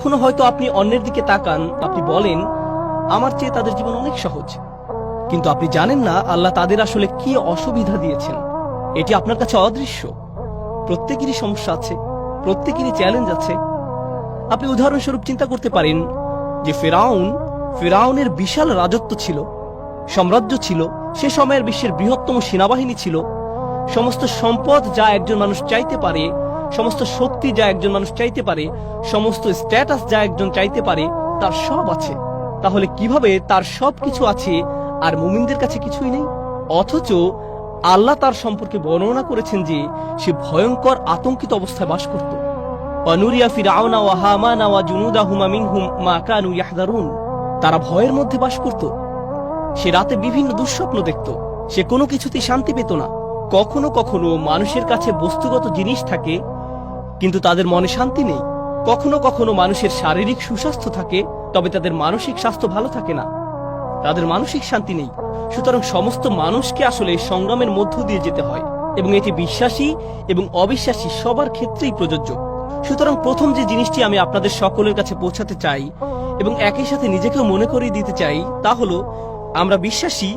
কখনো হয়তো আপনি অন্যের দিকে তাকান, আপনি বলেন, আমার চেয়ে তাদের জীবন অনেক সহজ। কিন্তু আপনি জানেন না আল্লাহ তাদের আসলে কি অসুবিধা দিয়েছেন। এটি আপনার কাছে অদৃশ্য। প্রত্যেকেরই সমস্যা আছে, প্রত্যেকেরই চ্যালেঞ্জ আছে। আপনি উদাহরণস্বরূপ চিন্তা করতে পারেন যে ফেরাউন, ফেরাউনের বিশাল রাজত্ব ছিল, সাম্রাজ্য ছিল, সে সময়ের বিশ্বের বৃহত্তম সেনাবাহিনী ছিল। সমস্ত সম্পদ যা একজন মানুষ চাইতে পারে সমস্ত শক্তি যা একজন মানুষ চাইতে পারে, সমস্ত স্ট্যাটাস যা একজন চাইতে পারে, তার সব আছে। তাহলে কীভাবে তার সব কিছু আছে আর মুমিনদের কাছে কিছুই নেই? অথচ আল্লাহ তার সম্পর্কে বর্ণনা করেছেন যে, সে ভয়ঙ্কর আতঙ্কিত অবস্থায় বাস করত। তারা ভয়ের মধ্যে বাস করত। সে রাতে বিভিন্ন দুঃস্বপ্ন দেখত। সে কোনো কিছুতেই শান্তি পেত না। কখনো কখনো মানুষের কাছে বস্তুগত জিনিস থাকে কিন্তু তাদের মনে শান্তি নেই। কখনো কখনো মানুষের শারীরিক সুস্বাস্থ্য থাকে, তবে তাদের মানসিক স্বাস্থ্য ভালো থাকে না। তাদের মানসিক শান্তি নেই। সুতরাং সমস্ত মানুষকে আসলে সংগ্রামের মধ্য দিয়ে যেতে হয়, এবং এটি বিশ্বাসী এবং অবিশ্বাসী সবার ক্ষেত্রেই প্রযোজ্য। সুতরাং প্রথম যে জিনিসটি আমি আপনাদের সকলের কাছে পৌঁছাতে চাই, এবং একই সাথে নিজেকেও মনে করিয়ে দিতে চাই, তা হলো, আমরা বিশ্বাসী,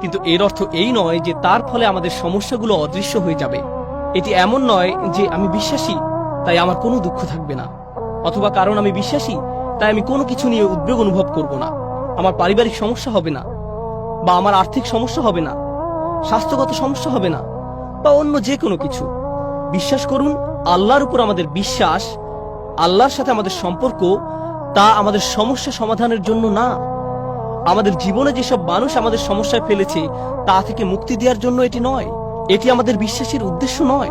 কিন্তু এর অর্থ এই নয় যে তার ফলে আমাদের সমস্যাগুলো অদৃশ্য হয়ে যাবে। এটি এমন নয় যে আমি বিশ্বাসী তাই আমার কোনো দুঃখ থাকবে না। অথবা কারণ আমি বিশ্বাসী, তাই আমি কোনো কিছু নিয়ে উদ্বেগ অনুভব করব না। আমার পারিবারিক সমস্যা হবে না, বা আমার আর্থিক সমস্যা হবে না, স্বাস্থ্যগত সমস্যা হবে না, বা অন্য যে কোনো কিছু। বিশ্বাস করুন, আল্লাহর উপর আমাদের বিশ্বাস, আল্লাহর সাথে আমাদের সম্পর্ক, তা আমাদের সমস্যা সমাধানের জন্য না। আমাদের জীবনে যেসব মানুষ আমাদের সমস্যায় ফেলেছে, তা থেকে মুক্তি দেওয়ার জন্য এটি নয়। এটি আমাদের বিশ্বাসের উদ্দেশ্য নয়।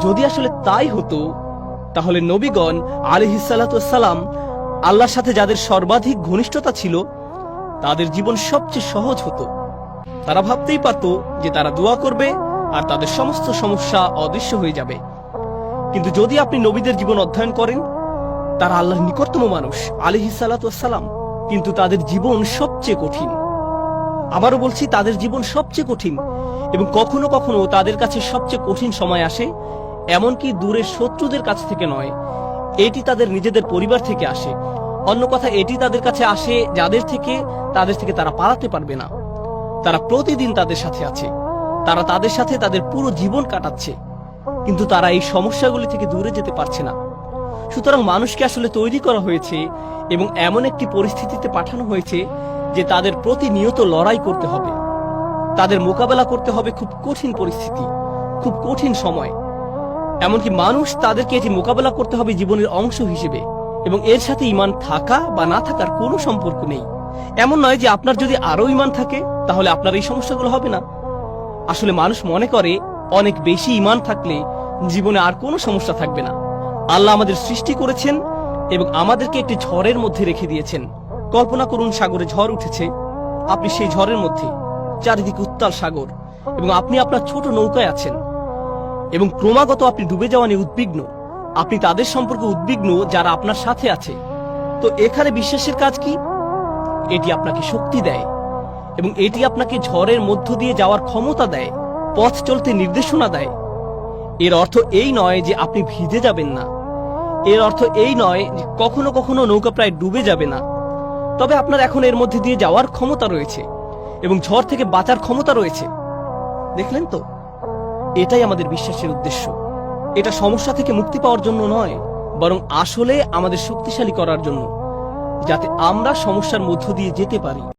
যদি আসলে তাই হতো তাহলে নবীগণ আলিহিসাল্লাম আল্লাহর সাথে যাদের সর্বাধিক ঘনিষ্ঠতা ছিল, তাদের জীবন সবচেয়ে সহজ হতো। তারা ভাবতেই পারত যে তারা দোয়া করবে আর তাদের সমস্ত সমস্যা অদৃশ্য হয়ে যাবে। কিন্তু যদি আপনি নবীদের জীবন অধ্যয়ন করেন, তারা আল্লাহর নিকটতম মানুষ আলিহিসাল্লাম কিন্তু তাদের জীবন সবচেয়ে কঠিন। আবারও বলছি, তাদের জীবন সবচেয়ে কঠিন এবং কখনো কখনো তাদের কাছে সবচেয়ে কঠিন সময় আসে এমনকি দূরের শত্রুদের কাছ থেকে নয়। এটি তাদের নিজেদের পরিবার থেকে আসে। অন্য কথা, এটি তাদের কাছে আসে যাদের থেকে, তাদের থেকে তারা পালাতে পারবে না। তারা প্রতিদিন তাদের সাথে আছে। তারা তাদের সাথে তাদের পুরো জীবন কাটাচ্ছে। কিন্তু তারা এই সমস্যাগুলি থেকে দূরে যেতে পারছে না। সুতরাং মানুষকে আসলে তৈরি করা হয়েছে এবং এমন একটি পরিস্থিতিতে পাঠানো হয়েছে যে তাদের প্রতিনিয়ত লড়াই করতে হবে। তাদের মোকাবেলা করতে হবে খুব কঠিন পরিস্থিতি, খুব কঠিন সময়। এমনকি মানুষ তাদেরকে এটি মোকাবেলা করতে হবে জীবনের অংশ হিসেবে। এবং এর সাথে ইমান থাকা বা না থাকার কোনো সম্পর্ক নেই। এমন নয় যে আপনার যদি আরও ইমান থাকে, তাহলে আপনার এই সমস্যাগুলো হবে না। আসলে মানুষ মনে করে, অনেক বেশি ইমান থাকলে জীবনে আর কোনো সমস্যা থাকবে না। আল্লাহ আমাদের সৃষ্টি করেছেন এবং আমাদেরকে একটি ঝড়ের মধ্যে রেখে দিয়েছেন। কল্পনা করুন সাগরে ঝড় উঠেছে। আপনি সেই ঝড়ের মধ্যে, চারিদিকে উত্তাল সাগর, এবং আপনি আপনার ছোট নৌকায় আছেন। এবং ক্রমাগত আপনি ডুবে যাওয়া নিয়ে উদ্বিগ্ন। আপনি তাদের সম্পর্কে উদ্বিগ্ন যারা আপনার সাথে আছে। তো এখানে বিশ্বাসের কাজ কি? এটি আপনাকে শক্তি দেয় এবং এটি আপনাকে ঝড়ের মধ্য দিয়ে যাওয়ার ক্ষমতা দেয়, পথ চলতে নির্দেশনা দেয়। এর অর্থ এই নয় যে আপনি ভিজে যাবেন না। এর অর্থ এই নয় যে কখনো কখনো নৌকা প্রায় ডুবে যাবে না। তবে আপনার এখন এর মধ্যে দিয়ে যাওয়ার ক্ষমতা রয়েছে এবং ঝড় থেকে বাঁচার ক্ষমতা রয়েছে। দেখলেন তো? এটাই আমাদের বিশ্বাসের উদ্দেশ্য। এটা সমস্যা থেকে মুক্তি পাওয়ার জন্য নয়, বরং আসলে আমাদের শক্তিশালী করার জন্য, যাতে আমরা সমস্যার মধ্য দিয়ে যেতে পারি।